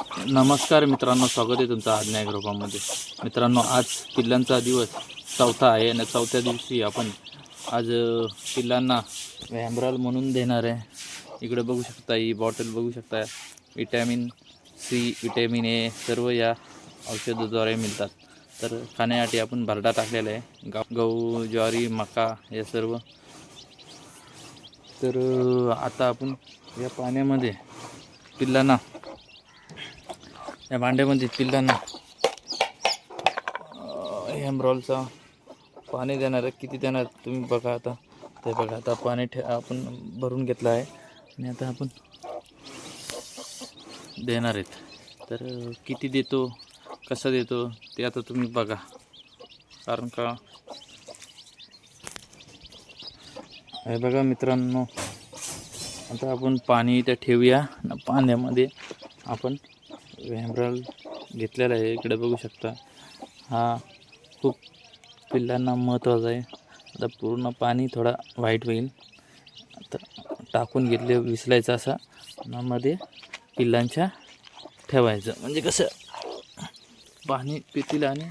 नमस्कार मित्रांनो स्वागत आहे तुमचं आज्ञा ग्रुपामध्ये मित्रांनो आज पिल्लांचा दिवस चौथा आहे आणि चौथ्या दिवशी आपण आज पिल्लांना व्हॅम्ब्रॉल म्हणून देणार आहे. इकडे बघू शकता ही बॉटल बघू शकता. विटॅमिन सी विटॅमिन ए सर्व या औषधाद्वारे मिळतात. तर खाण्यासाठी आपण भरडा टाकलेला आहे. गाव गहू ज्वारी मका या सर्व. तर आता आपण या पाण्यामध्ये पिल्लांना या भांड्यामध्ये पिल्लांना. हेमरॉलचा पाणी देणार आहे. किती देणार तुम्ही बघा आता. ते बघा आता पाणी ठे आपण भरून घेतलं आहे. आणि आता आपण देणार आहेत. तर किती देतो कसं देतो ते आता तुम्ही बघा. कारण का? हे बघा मित्रांनो आता आपण पाणी इथं ठेवूया. पाण्यामध्ये आपण व्हॅम्ब्रल घेतलेला आहे. इकडे बघू शकता. हा खूप पिल्लांना महत्त्वाचा आहे. आता पूर्ण पाणी थोडा वाईट होईल. आता टाकून घेतले विसलायचं असा. मध्ये पिल्लांच्या ठेवायचं. म्हणजे कसं पाणी पितील आणि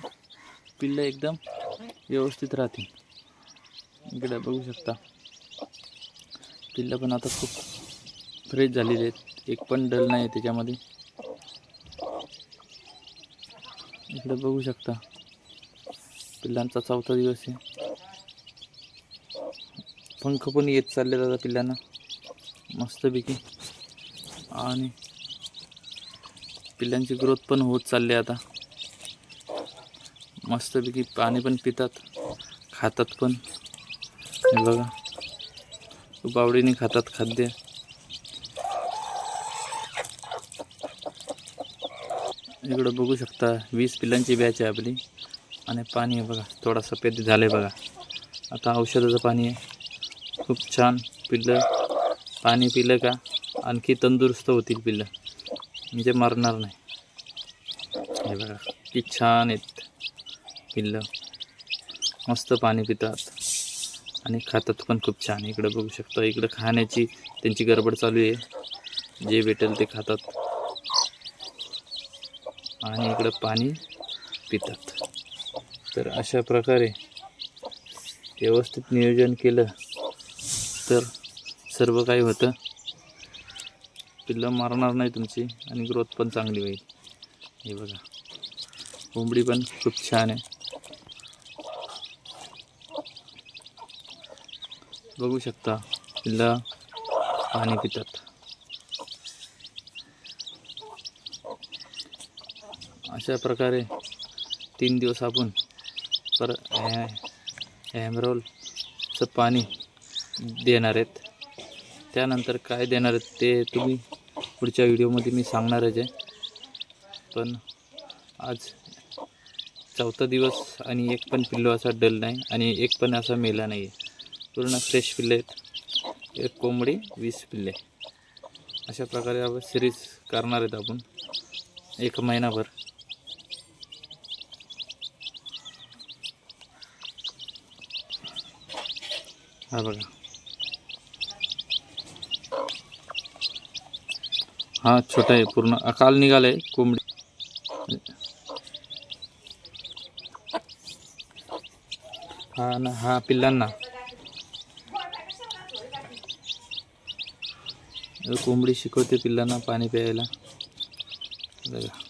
पिल्लं एकदम व्यवस्थित राहतील. इकडे बघू शकता. पिल्लं पण आता खूप फ्रेश झालेली आहेत. एक पण डल नाही आहे त्याच्यामध्ये. इकडे बघू शकता. पिल्लांचा चौथा दिवस आहे. पंख पण येत चालले दादा पिल्लांना. मस्तपैकी. आणि पिल्लांची ग्रोथ पण होत चालली आता. मस्तपैकी पाणी पण पितात खातात पण. बघा. खूप आवडीने खातात खाद्य. इकडं बघू शकता वीस पिल्लांची बॅच आहे आपली. आणि पाणी आहे बघा थोडा सफेद झालं आहे बघा. आता औषधाचं पाणी आहे. खूप छान पिल्लं. पाणी पिलं का आणखी तंदुरुस्त होतील पिल्लं. म्हणजे मरणार नाही. हे बघा किती छान आहेत पिल्लं. मस्त पाणी पितात. आणि खातात पण खूप छान. इकडं बघू शकता इकडं खाण्याची त्यांची गडबड चालू आहे. जे भेटेल ते खातात. आणि इकडं पाणी पितात. तर अशा प्रकारे व्यवस्थित नियोजन केलं तर सर्व काही होतं. पिल्लं मारणार नाही तुमची आणि ग्रोथ पण चांगली होईल. हे बघा. कोंबडी पण खूप छान आहे. बघू शकता पिल्लं पाणी पितात. अशा प्रकारे तीन दिवस आपण पर हॅमरोलचं पाणी देणार आहेत. त्यानंतर काय देणार आहेत ते तुम्ही पुढच्या व्हिडिओमध्ये मी सांगणारच आहे. पण आज चौथा दिवस आणि एक पण पिल्लो असा डल नाही आणि एक पण असा मेला नाही आहे. पूर्ण फ्रेश पिल्ले आहेत. एक कोंबडी वीस पिल्ले. अशा प्रकारे आपण सिरीज करणार आहेत आपण. एक महिनाभर. हा बघा. हा छोटा आहे पूर्ण अकाल निघालाय कोंबडी. हा ना हा पिल्लांना. कोंबडी शिकवते पिल्लांना पाणी प्यायला. बघा.